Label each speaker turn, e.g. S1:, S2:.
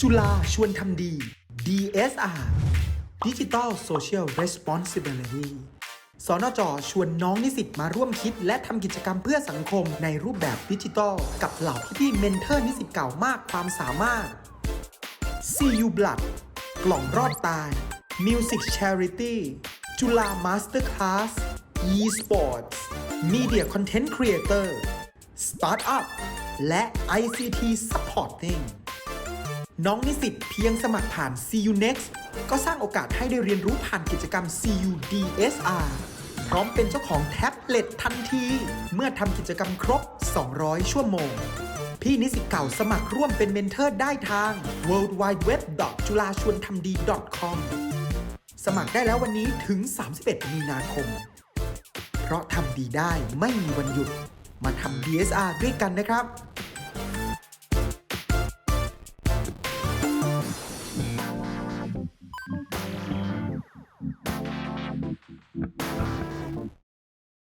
S1: จุฬาชวนทำดี DSR Digital Social Responsibility สนจชวนน้องนิสิตมาร่วมคิด และทำกิจกรรมเพื่อสังคมในรูปแบบดิจิทัล กับเหล่าพี่ๆเมนเทอร์นิสิตเก่ามากความสามารถ CU Blood กล่องรอดตาย Music Charity จุฬา Masterclass eSports Media Content Creator Startup และ ICT Supporting น้องนิสิตเพียงสมัครผ่าน CU Next ก็สร้างโอกาสให้ได้เรียนรู้ผ่านกิจกรรม CU DSR พร้อมเป็นเจ้าของแท็บเล็ตทันที เมื่อทำกิจกรรมครบ 200 ชั่วโมง พี่นิสิตเก่าสมัครร่วมเป็นเมนเทอร์ได้ทาง w w w j u l a s h w a n t h a m d i com สมัครได้แล้ววันนี้ถึง 31 มีนาคม เพราะทำดีได้ไม่มีวันหยุด มาทำ DSR ด้วยกันนะครับ